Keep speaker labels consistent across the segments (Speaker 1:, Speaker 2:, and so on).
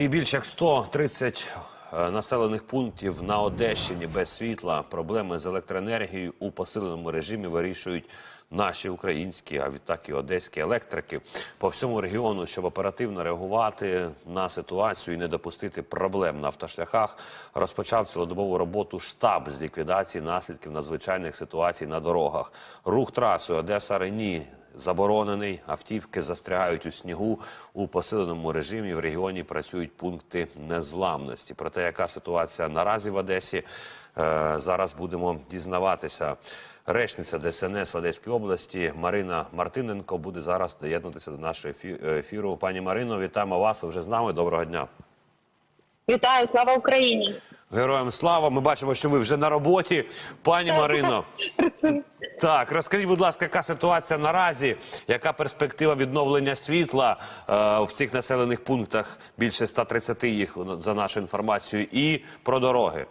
Speaker 1: І більше як 130 е, населених пунктів на Одещині без світла. Проблеми з електроенергією у посиленому режимі вирішують наші українські, а відтак і одеські електрики по всьому регіону, щоб оперативно реагувати на ситуацію і не допустити проблем на автошляхах. Розпочав цілодобову роботу штаб з ліквідації наслідків надзвичайних ситуацій на дорогах. Рух трасою Одеса Рені заборонений. Автівки застрягають у снігу у посиленому режимі. В регіоні працюють пункти незламності. Про те, яка ситуація наразі в Одесі, е, зараз будемо дізнаватися. Речниця ДСНС в Одеській області Марина Мартиненко буде зараз доєднатися до нашого ефі- ефіру. Пані Марино, вітаємо вас. Ви вже з нами. Доброго дня.
Speaker 2: Вітаю, слава Україні!
Speaker 1: Героям слава. Ми бачимо, що ви вже на роботі. Пані Марино. Так, розкажіть, будь ласка, яка ситуація наразі? Яка перспектива відновлення світла е, в цих населених пунктах? Більше 130 їх за нашою інформацією, і про дороги.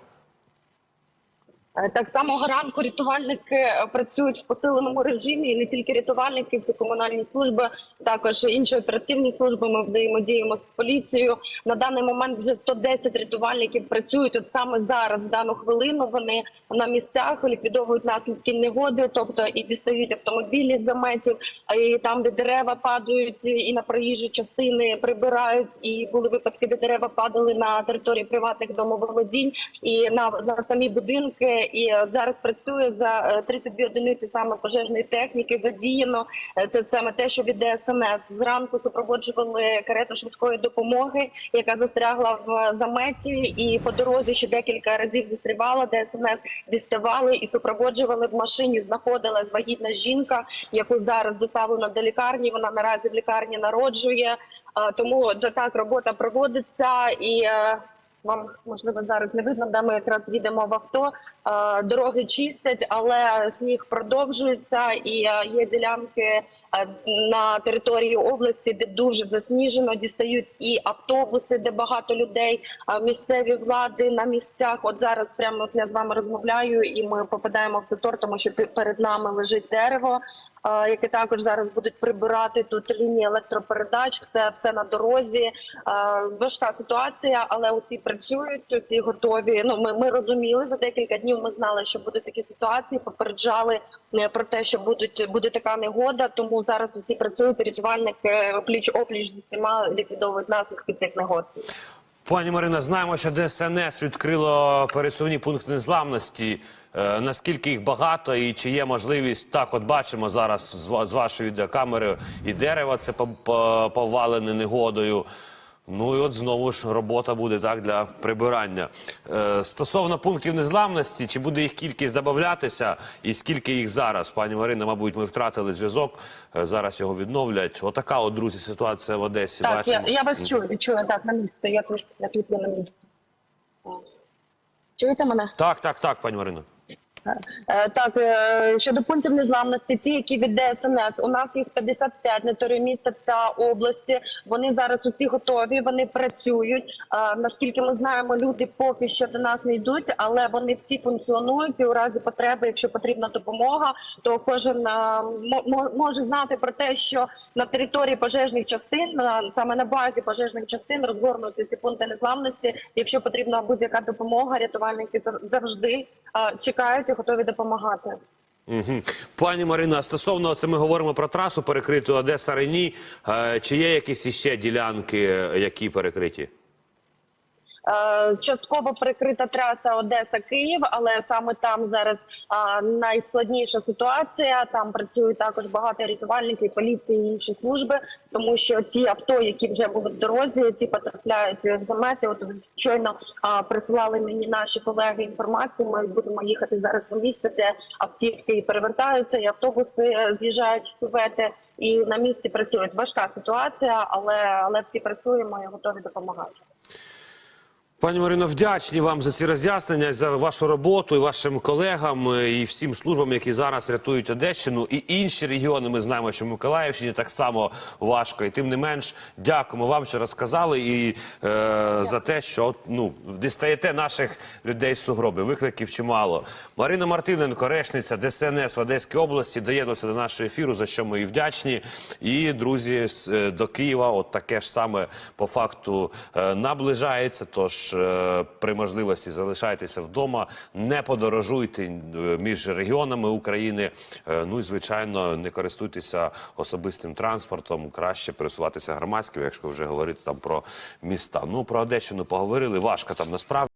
Speaker 2: Е, Так само ранку рятувальники е, працюють в посиленому режимі, і не тільки рятувальники, всі комунальні служби, також інші оперативні служби. Ми взаємодіємо з поліцією. На даний момент вже 110 рятувальників працюють. От саме зараз, в дану хвилину, вони на місцях ліквідовують наслідки негоди, тобто і дістають автомобілі з заметів, і там, де дерева падають, і на проїжджі частини прибирають. І були випадки, де дерева падали на території приватних домоволодінь і на, на самі будинки. І от зараз працює за е, 32 одиниці саме пожежної техніки. Задіяно Е, це саме те, що від ДСНС зранку супроводжували карету швидкої допомоги, яка застрягла в заметі, і по дорозі ще декілька разів застрівала. ДСНС діставали і супроводжували в машині. Знаходилась вагітна жінка, яку зараз доставлено до лікарні. Вона наразі в лікарні народжує. Тому так робота проводиться і. Вам можливо зараз не видно, де ми якраз їдемо в авто. Е, Дороги чистять, але сніг продовжується, і е, є ділянки е, на території області, де дуже засніжено. Дістають і автобуси, де багато людей. Місцеві влади на місцях. От зараз прямо я з вами розмовляю, і ми попадаємо в затор, тому що перед нами лежить дерево. Яке також зараз будуть прибирати тут лінії електропередач, це все на дорозі. Важка ситуація, але усі працюють, усі готові. Ну ми, ми розуміли за декілька днів. Ми знали, що будуть такі ситуації. Попереджали е, про те, що будуть буде така негода. Тому зараз усі працюють. Рятувальники пліч опліч з усіма ліквідовують наслідки цих негод.
Speaker 1: Пані Марина, знаємо, що ДСНС відкрило пересувні пункти незламності. Е, наскільки їх багато і чи є можливість так? От бачимо зараз з, з вашої відеокамери і дерева це по- по- повалене негодою. Ну і от знову ж робота буде так для прибирання. Е, стосовно пунктів незламності, чи буде їх кількість додатися, і скільки їх зараз? Пані Марина, мабуть, ми втратили зв'язок. е, зараз його відновлять. Отака, от друзі, ситуація в Одесі.
Speaker 2: Так, я,
Speaker 1: бачимо.
Speaker 2: я вас чую, чую так на місці. Я я є на місці. Чуєте мене?
Speaker 1: Так, так, так, пані Марино.
Speaker 2: Е, Так, е, щодо пунктів незламності, ті, які від ДСНС, у нас їх 55 на території міста та області. Вони зараз усі готові, вони працюють. Е, Наскільки ми знаємо, люди поки що до нас не йдуть, але вони всі функціонують. І у разі потреби, якщо потрібна допомога, то кожен мо- мо- може знати про те, що на території пожежних частин, саме на базі пожежних частин, розгорнуті ці пункти незламності. Якщо потрібна будь-яка допомога, рятувальники зав- завжди чекають готові допомагати.
Speaker 1: Угу. Пані Марина, стосовно це ми говоримо про трасу перекриту Одеса Рені. Е, чи є якісь іще ділянки, е, які перекриті?
Speaker 2: Е, Частково прикрита траса Одеса Київ, але саме там зараз найскладніша ситуація. Там працюють також багато рятувальників, поліції і інші служби, тому що ті авто, які вже були в дорозі, ті потрапляють в замети. От щойно присилали мені наші колеги інформацію. Ми будемо їхати зараз в місце, де автівки перевертаються, і автобуси е, з'їжджають в кювети, і на місці працюють. Важка ситуація, але але всі працюємо і готові допомагати.
Speaker 1: Пані Марино, вдячні вам за ці роз'яснення, за вашу роботу і вашим колегам е, і всім службам, які зараз рятують Одещину і інші регіони. Ми знаємо, що в Миколаївщині так само важко. І тим не менш, дякуємо вам, що розказали, і е, за те, що ну дістаєте наших людей з сугроби. Викликів чимало. Марина Мартиненко, речниця ДСНС в Одеській області, доєднувся до нашого ефіру, за що ми і вдячні. І друзі, е, до Києва, от таке ж саме по факту е, наближається. Тож е, при можливості залишайтеся вдома, не подорожуйте е, між регіонами України. Е, Ну і звичайно, не користуйтеся особистим транспортом. Краще пересуватися громадським, якщо вже говорити там про міста. Ну про Одещину поговорили. Важко там насправді.